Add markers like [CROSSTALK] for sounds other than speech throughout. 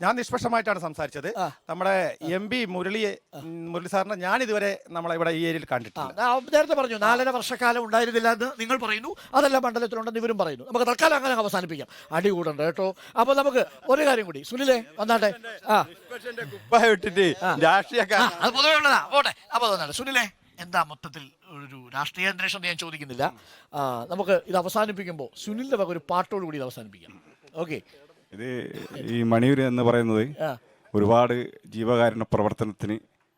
ഞാൻ നിഷ്പക്ഷമായിട്ടാണ് സംസാരിച്ചത്. നമ്മുടെ എം പി മുരളി മുരളി സാറിനെ ഞാൻ ഇതുവരെ നമ്മളെ ഇവിടെ ഈ ഏരിയയിൽ കണ്ടിട്ടില്ല. ഞാൻ നേരത്തെ പറഞ്ഞു നാലര വർഷക്കാലം ഉണ്ടായിരുന്നില്ല എന്ന് നിങ്ങൾ പറയുന്നു. അതെല്ലാം മണ്ഡലത്തിലുണ്ടെന്ന് ഇവരും പറയുന്നു. നമുക്ക് തൽക്കാലം അങ്ങനെ അവസാനിപ്പിക്കാം. അടി കൂടണ്ട കേട്ടോ. അപ്പൊ നമുക്ക് ഒരു കാര്യം കൂടി. സുനിലേ വന്നാട്ടെ. ആ. അത് പൊതുവെ ഉള്ളതാ. പോട്ടെ. അപ്പൊ തോന്നാണ് സുനിലേ എന്താ മൊത്തത്തിൽ ഒരു രാഷ്ട്രീയ അന്വേഷണം ഞാൻ ചോദിക്കുന്നില്ല. നമുക്ക് ഇത് അവസാനിപ്പിക്കുമ്പോൾ സുനിലിന്റെ വക ഒരു പാട്ടോട് കൂടി ഇത് അവസാനിപ്പിക്കാം. ഓക്കെ. ഇത് ഈ മണിയൂർ എന്ന് പറയുന്നത്. ഒരുപാട് ജീവകാരുണ്യ പ്രവർത്തനത്തിന്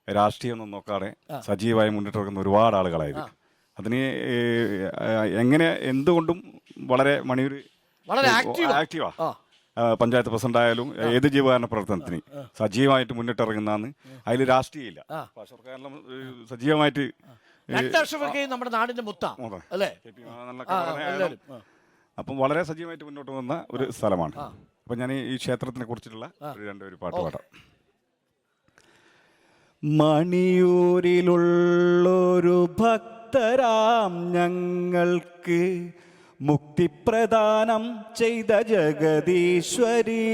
രാഷ്ട്രീയം ഒന്നും നോക്കാതെ സജീവമായി മുന്നിട്ട് വെക്കുന്ന ഒരുപാട് ആളുകളായിരുന്നു അതിന് എങ്ങനെ എന്തുകൊണ്ടും വളരെ മണിയൂർ വളരെ. ആക്റ്റീവാ പഞ്ചായത്ത് പ്രസിഡന്റ് ആയാലും ഏത് ജീവകാരുണ്യ പ്രവർത്തനത്തിന് സജീവമായിട്ട് മുന്നിട്ടിറങ്ങുന്നതാണ് അതിൽ രാഷ്ട്രീയമില്ല. ഇല്ല സർക്കാരിലും ഏ, സജീവമായിട്ട് നമ്മുടെ നാടിന്റെ മുത്ത. അല്ലേ. അപ്പം വളരെ സജീവമായിട്ട് മുന്നോട്ട് വന്ന ഒരു സ്ഥലമാണ്. അപ്പം ഞാൻ ഈ ക്ഷേത്രത്തിനെ കുറിച്ചിട്ടുള്ള ഒരു രണ്ടൊരു പാട്ട് പാടാം. മണിയൂരിലുള്ളൊരു ഭക്തരാം ഞങ്ങൾക്ക് മുക്തിപ്രദാനം ചെയ്ത ജഗതീശ്വരി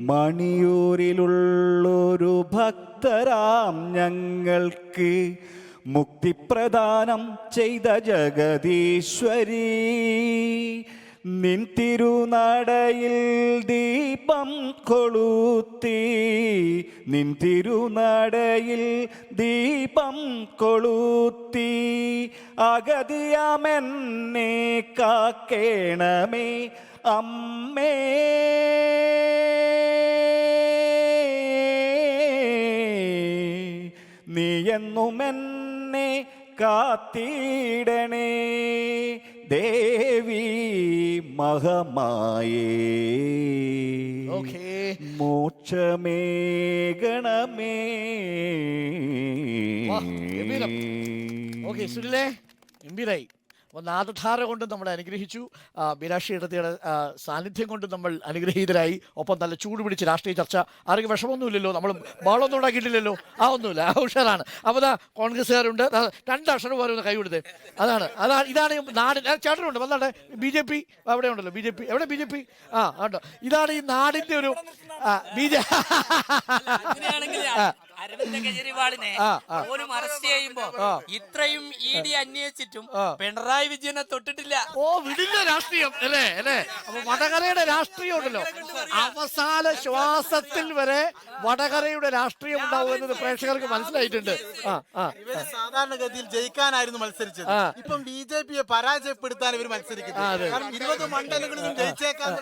മണിയൂരിലുള്ളൊരു ഭക്തരാം ഞങ്ങൾക്ക് മുക്തിപ്രദാനം ചെയ്ത ജഗദീശ്വരി. നിൻ തിരുനടയിൽ ദീപം കൊളുത്തി. നിൻ തിരുനടയിൽ ദീപം കൊളുത്തി. അഗതിയാമെന്നെ കാക്കേണമേ അമ്മേ. നീയെന്നുമെന്നെ കാത്തിടണേ. ദേവി മഹമായേ. മോക്ഷമേ ഗണമേ ഗംഭീരം. ഓക്കെ സുനിലേ ഗംഭീരായി അപ്പോൾ നാദധാര കൊണ്ട് നമ്മൾ അനുഗ്രഹിച്ചു. മീനാക്ഷി ഇടത്തിയുടെ സാന്നിധ്യം കൊണ്ട് നമ്മൾ അനുഗ്രഹീതരായി. ഒപ്പം നല്ല ചൂട് പിടിച്ച് രാഷ്ട്രീയ ചർച്ച. ആർക്കും വിഷമമൊന്നുമില്ലല്ലോ. നമ്മൾ ബഹളമൊന്നും ഉണ്ടാക്കിയിട്ടില്ലല്ലോ. ആ ഒന്നുമില്ല. ആ ഉഷാറാണ്. അപ്പോൾ ദാ കോൺഗ്രസ്സുകാരുണ്ട്. രണ്ട് അക്ഷരം പോലെ ഒന്ന് കൈ കൊടുത്തേ. അതാണ്. അതാണ് ഇതാണ് നാട് ചേട്ടനുണ്ട്. വന്നാട്ടെ. ബി ജെ പി അവിടെ ഉണ്ടല്ലോ. B J P. എവിടെ ബി ജെ പി? ആ ഉണ്ടോ. ഇതാണ് ഈ നാടിന്റെ ഒരു ബി ജെ അരവിന്ദ് കെജ്രിവാളിനെ. പോലും അറസ്റ്റ് ചെയ്യുമ്പോ ഇത്രയും ഇ ഡി അന്വേഷിച്ചിട്ടും പിണറായി വിജയനെ തൊട്ടിട്ടില്ല. ഓ വിടില്ല രാഷ്ട്രീയം. അല്ലേ അല്ലേ? അപ്പൊ വടകരയുടെ രാഷ്ട്രീയം ഉണ്ടല്ലോ. അവസാന ശ്വാസത്തിൽ വരെ വടകരയുടെ രാഷ്ട്രീയം ഉണ്ടാവും എന്നത് പ്രേക്ഷകർക്ക് മനസ്സിലായിട്ടുണ്ട്. സാധാരണഗതിയിൽ ജയിക്കാനായിരുന്നു മത്സരിച്ചത്. ഇപ്പം ബി ജെ പിയെ പരാജയപ്പെടുത്താൻ ഇവർ മത്സരിക്കുന്നു. മത്സരിക്കുന്നത് കാരണം ഇരുപത് മണ്ഡലങ്ങളിലും ജയിച്ചേക്കാൻ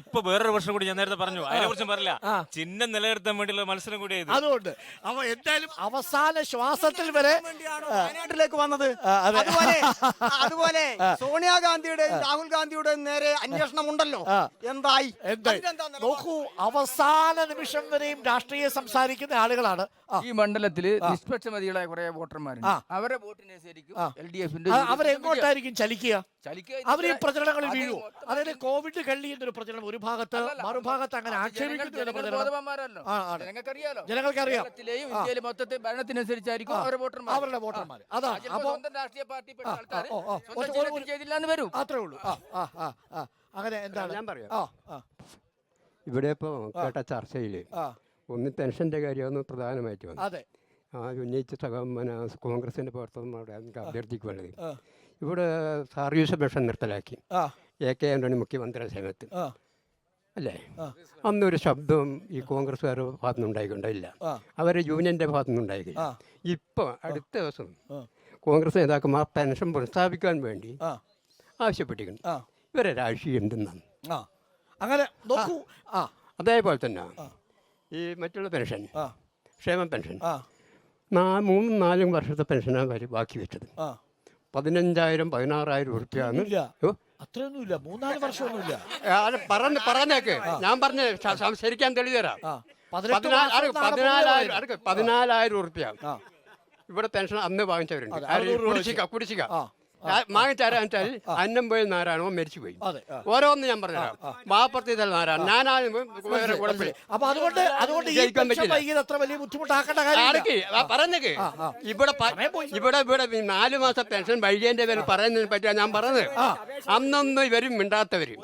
ഇപ്പൊ വേറൊരു വർഷം കൂടി ഞാൻ നേരത്തെ പറഞ്ഞു. അതിനെ കുറിച്ചും പറയില്ല. ആ. ചിഹ്നം നിലനിർത്താൻ വേണ്ടിയുള്ള മത്സരം കൂടി അതുകൊണ്ട് അപ്പൊ എന്തായാലും അവസാന ശ്വാസത്തിൽ വരെ വയനാട്ടിലേക്ക് വന്നത്? അതുപോലെ അതുപോലെ [LAUGHS] സോണിയാഗാന്ധിയുടെ രാഹുൽ ഗാന്ധിയുടെ നേരെ അന്വേഷണം ഉണ്ടല്ലോ എന്തായി? നോക്കൂ അവസാന നിമിഷം വരെയും രാഷ്ട്രീയ സംസാരിക്കുന്ന ആളുകളാണ്. ഈ മണ്ഡലത്തിൽ നിഷ്പക്ഷമതികളായ കുറെ വോട്ടർമാരുണ്ട്. അവരെ വോട്ടിനനുസരിക്കും ആ. എൽ ഡി എഫിന്റെ അവരെങ്ങോട്ടായിരിക്കും ചലിക്കുക? അവർ ഈ പ്രചരണങ്ങളിൽ വീഴു അതായത് കോവിഡ് കള്ളി എന്നൊരു പ്രചരണം ഒരു ഭാഗത്ത് മറുഭാഗത്ത് അങ്ങനെ ആക്ഷേപിക്കുന്ന ജനങ്ങൾക്കറിയാം. ഇന്ത്യയിലെ മൊത്തത്തിൽ ഭരണത്തിനനുസരിച്ചായിരിക്കും അവരുടെ വോട്ടർമാർ അവരുടെ വോട്ടർമാർ. അതാണ്. സ്വന്തം രാഷ്ട്രീയ ചിഹ്നത്തിൽ ഒരു- ചെയ്തില്ലാന്ന് വരും. അത്രേ ഉള്ളൂ. അങ്ങനെ എന്താണ്? ഞാൻ പറയാം. ഇവിടെ ഇപ്പോൾ കേട്ട ചർച്ചയിൽ ഒന്ന് പെൻഷന്റെ കാര്യമൊന്നും പ്രധാനമായിട്ട് വന്നത് അതെ. ആ ഉന്നയിച്ച സഹമന കോൺഗ്രസിന്റെ പ്രവർത്തകന്മാരുടെ അഭ്യർത്ഥിക്കുവാണ്. ഇവിടെ സർവീസ് പെൻഷൻ നിർത്തലാക്കി. എ കെ ആന്റണി മുഖ്യമന്ത്രി സമയത്ത് അല്ലേ? അന്നൊരു ശബ്ദവും ഈ കോൺഗ്രസ്സുകാരുടെ ഭാഗത്തുനിന്ന് ഉണ്ടായിക്കൊണ്ടില്ല അവർ അവരെ യൂണിയന്റെ ഭാഗത്തുനിന്ന് ഉണ്ടായിക്കില്ല ആ. ഇപ്പോൾ അടുത്ത ദിവസം. കോൺഗ്രസ് നേതാക്കന്മാർ പെൻഷൻ പുനഃസ്ഥാപിക്കാൻ വേണ്ടി ആവശ്യപ്പെട്ടിരിക്കുന്നു ഇവരെ രാഷ്ട്രീയം എന്തെന്നാണ്? അങ്ങനെ നോക്കൂ. ആ. അതേപോലെ തന്നെ ഈ മറ്റുള്ള പെൻഷൻ ക്ഷേമ പെൻഷൻ. മൂന്നും നാലും വർഷത്തെ പെൻഷനാണ് ബാക്കി വെച്ചത്. പതിനഞ്ചായിരം പതിനാറായിരം ഉറുപ്പ്യാണ്. ഇല്ല അത്രയൊന്നുമില്ല. മൂന്നാൽ വർഷമൊന്നുമില്ല. പറഞ്ഞു അത് പറഞ്ഞ് പറഞ്ഞേക്ക്. ഞാൻ പറഞ്ഞ ശരിക്കാൻ തെളിവ് തരാം ആ. പതിനെട്ട് പതിനാല്- മാസം അറുക്ക് പതിനാലായിരം പതിനാലായിരം ഉറുപ്പ്യ. ആ. ഇവിടെ പെൻഷൻ അന്ന് വാങ്ങിച്ചവരുണ്ട്. കുടിശ്ശിക കുടിശ്ശിക. ആ. മാങ്ങിച്ചാരാന്ന് വെച്ചാൽ അന്നംപോയി നാരായണോ മരിച്ചുപോയി പോയി ഓരോന്ന് ഞാൻ പറഞ്ഞുതരാം. മാപ്പർത്തി നാരായണ ഞാനാണ് അപ്പൊ അതുകൊണ്ട് അതുകൊണ്ട് പറഞ്ഞേക്ക് ഇവിടെ ഇവിടെ ഇവിടെ നാല് മാസം പെൻഷൻ വൈകിയതിന്റെ പേര് പറയുന്നതിനെ പറ്റിയാ ഞാൻ പറഞ്ഞത്. അന്നൊന്നും ഇവരും മിണ്ടാത്തവര്.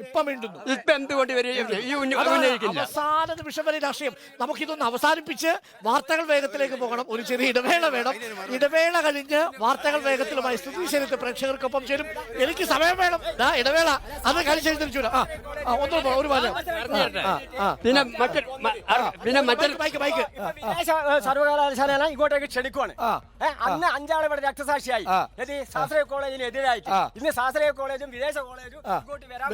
ഇപ്പൊ മിണ്ടുന്നു. ഇപ്പൊ എന്തുകൊണ്ട് ഇവർ ഈ ഉന്ന- അതാണ് ഉന്നയിക്കില്ല? അവസാന നിമിഷം വരെ രാഷ്ട്രീയം. നമുക്കിതൊന്ന് അവസാനിപ്പിച്ച് വാർത്തകൾ വേഗത്തിലേക്ക് പോകണം. ഒരു ചെറിയ ഇടവേള വേണം. ഇടവേള കഴിഞ്ഞ് വാർത്തകൾ വേഗത്തിലുമായി സ്തുതി ശരത്ത് പ്രേക്ഷകർക്കൊപ്പം ചേരും. എനിക്ക് സമയം വേണം. ദാ ഇടവേള. അത് കഴിച്ചു ആ ഒന്ന് ഒരു വാചകം. പിന്നെ പിന്നെ മറ്റൊരു. സർവകലാശാല ഇങ്ങോട്ടേക്ക് ക്ഷണിക്കുവാണ്. അന്ന് അഞ്ചാൾ ഇവിടെ രക്തസാക്ഷിയായി. ശാസ്ത്രീയ കോളേജിന് എതിരായിട്ട്. ഇന്ന് ശാസ്ത്രീയ കോളേജും വിദേശ കോളേജും. ഇങ്ങോട്ട് വരാൻ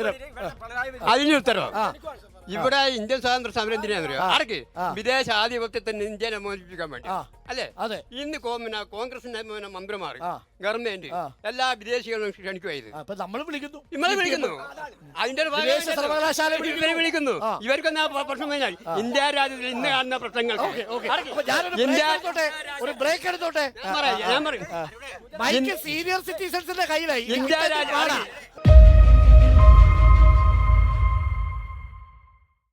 അതിന് ഉത്തരവ്. ഇവിടെ ഇന്ത്യൻ സ്വാതന്ത്ര്യ സമരം അറിയോ? ആർക്ക്. വിദേശ ആധിപത്യത്തിന് ഇന്ത്യനെ മോചിപ്പിക്കാൻ വേണ്ടി. അല്ലെ? ഇന്ന് കോമിന കോൺഗ്രസിന്റെ മന്ത്രിമാർ ഗവൺമെന്റ് എല്ലാ വിദേശികളും അപ്പൊ നമ്മൾ വിളിക്കുന്നു. ഇമ്മളെ വിളിക്കുന്നു. അതിന്റെ സർവകലാശാല ഇവരെ വിളിക്കുന്നു. വിളിക്കുന്നു. ആ. ഇവർക്കൊന്നും ആ പ്രശ്നം കഴിഞ്ഞാൽ ഇന്ത്യ രാജ്യത്തിൽ ഇന്ന് കാണുന്ന പ്രശ്നങ്ങൾ ഇന്ത്യ- ഒരു ബ്രേക്ക് എടുത്തോട്ടെ? ഞാൻ പറയാം, സീനിയർ സിറ്റിസൺസിന്റെ കയ്യിലായി. ഇന്ത്യ രാജ്യം-.